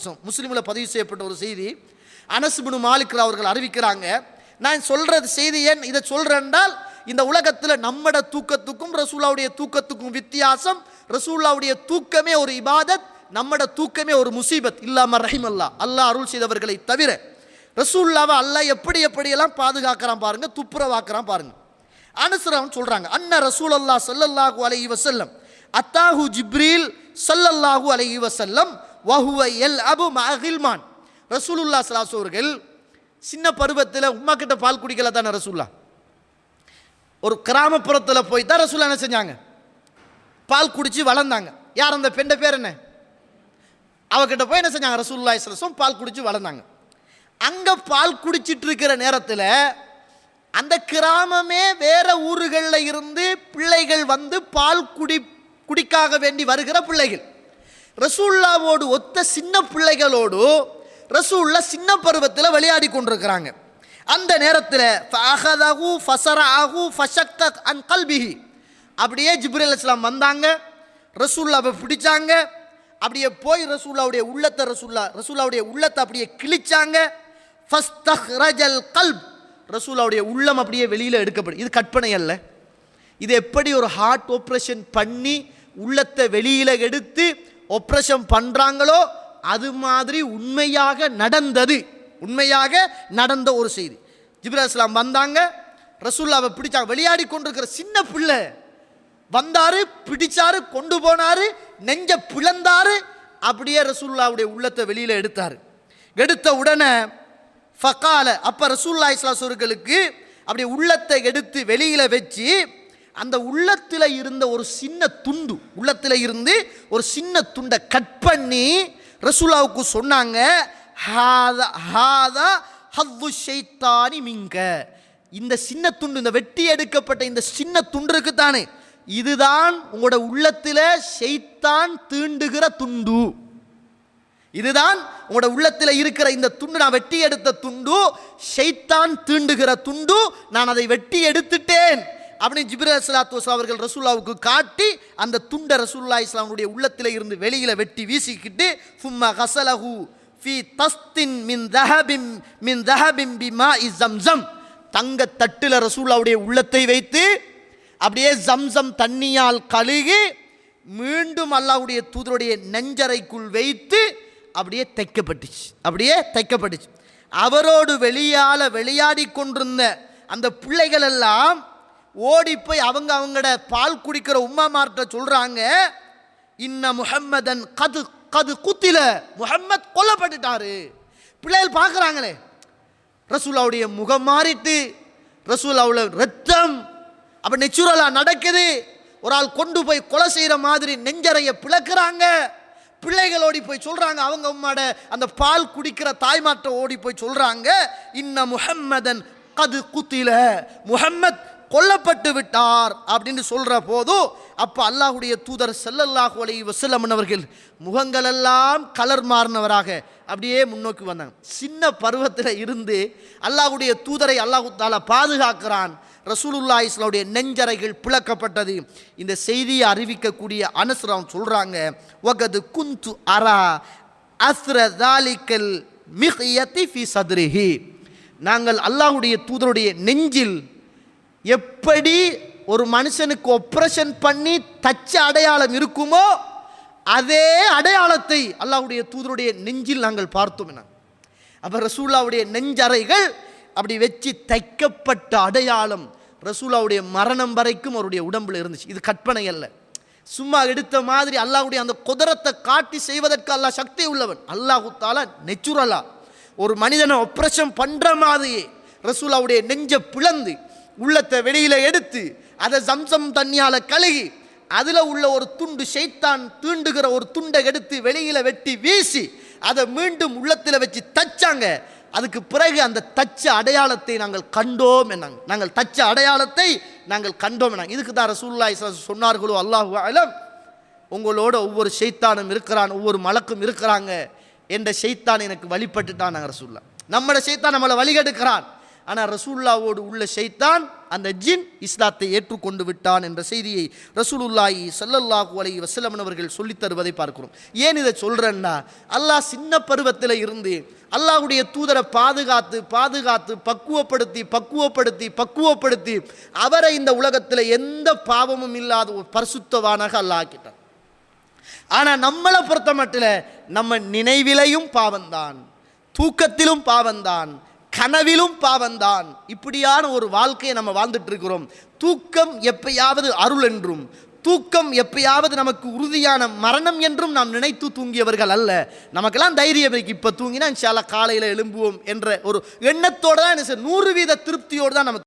முஸ்லீமில் பதிவு செய்யப்பட்ட ஒரு செய்தி. அனசுபின் மாலிக் அவர்கள் அறிவிக்கிறாங்க நான் சொல்றது செய்தி ஏன் இதை சொல்றேன்டால் இந்த உலகத்தில் நம்மட தூக்கத்துக்கும் ரசூலாவுடைய தூக்கத்துக்கும் வித்தியாசம். ரசூல்லாவுடைய தூக்கமே ஒரு இபாதத் நம்மட தூக்கமே ஒரு முசீபத். இல்லாமல் ரஹிம் அல்லா அல்லாஹ் அருள் செய்தவர்களை தவிர ரசூல்லாவை அல்லாஹ் எப்படி எப்படியெல்லாம் பாதுகாக்கிறான் பாருங்க துப்புரவாக்குறான் பாருங்க. அனுசரம் சொல்றாங்க அண்ணா ரசூல் அல்லா சல்லல்லாஹூ அலை வசல்லம் அத்தாஹு ஜிப்ரீல் சல்லல்லாஹூ அலை வசல்லம் வஹுவ எல் அபு மகில்மான் ரசூலுல்லா சலாஸ் அவர்கள் சின்ன பருவத்தில் உமா கிட்ட பால் குடிக்கல தானே ரசூல்லா ஒரு கிராமப்புறத்தில் போய் தான் ரசூல்லா என்ன செஞ்சாங்க? பால் குடித்து வளர்ந்தாங்க. யார் அந்த பெண்ட பேர் என்ன? அவகிட்ட போய் என்ன செஞ்சாங்க? ரசூல்லா இஸ்லாம் பால் குடித்து வளர்ந்தாங்க. அங்கே பால் குடிச்சிட்டு இருக்கிற நேரத்தில் அந்த கிராமமே வேற ஊர்களில் இருந்து பிள்ளைகள் வந்து பால் குடி குடிக்காக வேண்டி வருகிற பிள்ளைகள். ரசூல்லாவோடு ஒத்த சின்ன பிள்ளைகளோடு ரசூல்லா சின்ன பருவத்தில் விளையாடி கொண்டிருக்கிறாங்க. அந்த நேரத்தில் ஃபஅஹதஹு ஃபஸரஅஹு ஃபஷக்க அன் கல்பிஹி. அப்படியே ஜிப்ரேல் இஸ்லாம் வந்தாங்க. ரசூல்லாவை பிடிச்சாங்க. அப்படியே போய் ரசூல்லாவுடைய உள்ளத்தை ரசூல்லா ரசூல்லாவுடைய உள்ளத்தை அப்படியே கிழிச்சாங்க. ஃபஸ்தஹ்ரஜல் கல்ப். ரசூல்லாவுடைய உள்ளம் அப்படியே வெளியில் எடுக்கப்படும். இது கற்பனை அல்ல. இது எப்படி ஒரு ஹார்ட் ஆப்ரேஷன் பண்ணி உள்ளத்தை வெளியில் எடுத்து ஒப்ரஷம் பண்ணுறாங்களோ அது மாதிரி உண்மையாக நடந்தது. உண்மையாக நடந்த ஒரு செய்தி. ஜிப்ரா இஸ்லாம் வந்தாங்க. ரசூல்லாவை பிடிச்சாங்க விளையாடி கொண்டிருக்கிற சின்ன பிள்ளை வந்தாரு பிடிச்சாரு கொண்டு போனாரு நெஞ்ச பிளந்தாரு அப்படியே ரசூல்லாவுடைய உள்ளத்தை வெளியில் எடுத்தார். எடுத்த உடனே ஃபக்கால அப்போ ரசூல்லா இஸ்லாசூர்களுக்கு அப்படியே உள்ளத்தை எடுத்து வெளியில் வச்சு அந்த உள்ளத்தில் இருந்த ஒரு சின்ன துண்டு உள்ளத்தில் இருந்து ஒரு சின்ன துண்டை கட் பண்ணி ரசூலாவுக்கு சொன்னாங்க ஹாதா ஹாதா ஹவ்வு ஷைத்தானி மிங்க. இந்த சின்ன துண்டு இந்த வெட்டி எடுக்கப்பட்ட இந்த சின்ன துண்டு இருக்கு தானே இதுதான் உங்களோட உள்ளத்தில் ஷெய்தான் தீண்டுகிற துண்டு. இதுதான் உங்களோட உள்ளத்தில் இருக்கிற இந்த துண்டு நான் வெட்டி எடுத்த துண்டு ஷைத்தான் தீண்டுகிற துண்டு நான் அதை வெட்டி எடுத்துட்டேன். அப்படின்னு ஜிப்ரா அஸ்லாத்து வஸ்லாம் அவர்கள் ரசூல்லாவுக்கு காட்டி அந்த துண்டை ரசூல்லா இஸ்லாமுடைய உள்ளத்தில் இருந்து வெளியில் வெட்டி வீசிக்கிட்டு ஃபும்ம ஹசலஹு ஃபி தஸ்தின் மின் தஹபிம் மின் தஹபிம் பிமா இஸ் ஜம்சம். தங்க தட்டில் ரசூல்லாவுடைய உள்ளத்தை வைத்து அப்படியே ஜம்சம் தண்ணியால் கழுகி மீண்டும் அல்லாஹ்வுடைய தூதருடைய நெஞ்சரைக்குள் வைத்து அப்படியே தைக்கப்பட்டுச்சு. அப்படியே தைக்கப்பட்டுச்சு. அவரோடு வெளியால் விளையாடி கொண்டிருந்த அந்த பிள்ளைகள் எல்லாம் ஓடி போய் அவங்க அவங்களோட பால் குடிக்கிற உம்மாமார்கிட்ட சொல்கிறாங்க இன்ன முஹம்மதன் கது கது குத்தில முஹம்மத் கொல்லப்பட்டுட்டாரு. பிள்ளைகள் பார்க்குறாங்களே ரசூலாவுடைய முகம் மாறிட்டு ரசூலாவில் ரத்தம் அப்போ நெச்சுரலாக நடக்குது. ஒரு ஆள் கொண்டு போய் கொலை செய்கிற மாதிரி நெஞ்சறைய பிளக்குறாங்க. பிள்ளைகள் ஓடி போய் சொல்கிறாங்க அவங்க உம்மாட அந்த பால் குடிக்கிற தாய்மாட்ட ஓடி போய் சொல்கிறாங்க இன்ன முஹம்மதன் கது குத்தில முஹம்மத் கொல்லப்பட்டு விட்டார் அப்படின்னு சொல்கிற போதும் அப்போ அல்லாஹுடைய தூதர் செல்லல்லாஹு அலை வசல்லமன் அவர்கள் முகங்களெல்லாம் கலர் மாறினவராக அப்படியே முன்னோக்கி வந்தாங்க. சின்ன பருவத்தில் இருந்து அல்லாஹுடைய தூதரை அல்லாஹு தாலா பாதுகாக்கிறான். ரசூலுல்லா இஸ்லாவுடைய நெஞ்சறைகள் பிளக்கப்பட்டது. இந்த செய்தியை அறிவிக்கக்கூடிய அனசுரம் சொல்கிறாங்க வகது குந்து அரா அஸ்ர தாலிக்கல் மிஹ்யதி ஃபி சத்ரிஹி. நாங்கள் அல்லாஹுடைய தூதருடைய நெஞ்சில் எப்படி ஒரு மனுஷனுக்கு ஒப்ரேஷன் பண்ணி தச்ச அடையாளம் இருக்குமோ அதே அடையாளத்தை அல்லாவுடைய தூதருடைய நெஞ்சில் நாங்கள் பார்த்தோம் என்ன அப்போ ரசூல்லாவுடைய நெஞ்சறைகள் அப்படி வச்சு தைக்கப்பட்ட அடையாளம் ரசூலாவுடைய மரணம் வரைக்கும் அவருடைய உடம்புல இருந்துச்சு. இது கற்பனை அல்ல. சும்மா எடுத்த மாதிரி அல்லாஹுடைய அந்த குதிரத்தை காட்டி செய்வதற்கு அல்லாஹ் சக்தி உள்ளவன். அல்லாஹு தாலா நெச்சுரலா ஒரு மனிதனை ஒப்ரேஷன் பண்ணுற மாதிரியே ரசூலாவுடைய நெஞ்சை பிளந்து உள்ளத்தை வெளியில் எடுத்து அதை சம்சம் தண்ணியால் கழுகி அதில் உள்ள ஒரு துண்டு ஷைத்தான் தீண்டுகிற ஒரு துண்டை எடுத்து வெளியில் வெட்டி வீசி அதை மீண்டும் உள்ளத்தில் வச்சு தச்சாங்க. அதுக்கு பிறகு அந்த தச்ச அடையாளத்தை நாங்கள் கண்டோம் என்னாங்க. நாங்கள் தச்ச அடையாளத்தை நாங்கள் கண்டோம் என்னாங்க. இதுக்கு தான் ரசூல்லா சொன்னார்களோ அல்லாஹு அலம் உங்களோட ஒவ்வொரு ஷைத்தானும் இருக்கிறான் ஒவ்வொரு மலக்கும் இருக்கிறாங்க என்ற ஷைத்தான் எனக்கு வழிபட்டுட்டான் நாங்கள் ரசூல்லா நம்மளோட ஷைத்தான் நம்மளை வழிகெடுக்கிறான். ஆனால் ரசூல்லாவோடு உள்ள ஷைத்தான் அந்த ஜின் இஸ்லாத்தை ஏற்றுக்கொண்டு விட்டான் என்ற செய்தியை ரசூலுல்லாயி சல்லல்லாஹு அலை வசலமன் அவர்கள் சொல்லித் பார்க்கிறோம். ஏன் இதை சொல்கிறேன்னா அல்லாஹ் சின்ன பருவத்தில் இருந்து அல்லாஹ்வுடைய தூதரை பாதுகாத்து பாதுகாத்து பக்குவப்படுத்தி பக்குவப்படுத்தி பக்குவப்படுத்தி அவரை இந்த உலகத்தில் எந்த பாவமும் இல்லாத ஒரு பரிசுத்தவானாக அல்லாஹ் ஆக்கிட்டான். ஆனால் நம்மளை பொறுத்த மட்டும் நம்ம நினைவிலையும் பாவம்தான் தூக்கத்திலும் பாவம்தான் கனவிலும் பாவந்தான் இப்படியான ஒரு வாழ்க்கையை நம்ம வாழ்ந்துட்டு இருக்கிறோம் தூக்கம் எப்பயாவது அருள் என்றும் தூக்கம் எப்பயாவது நமக்கு உறுதியான மரணம் என்றும் நாம் நினைத்து தூங்கியவர்கள் அல்ல. நமக்கெல்லாம் தைரியம் இருக்கு. இப்போ தூங்கினா இன்ஷால்லா காலையில் எழும்புவோம் என்ற ஒரு எண்ணத்தோடு தான் என்ன நூறு வீத திருப்தியோடு தான் நம்ம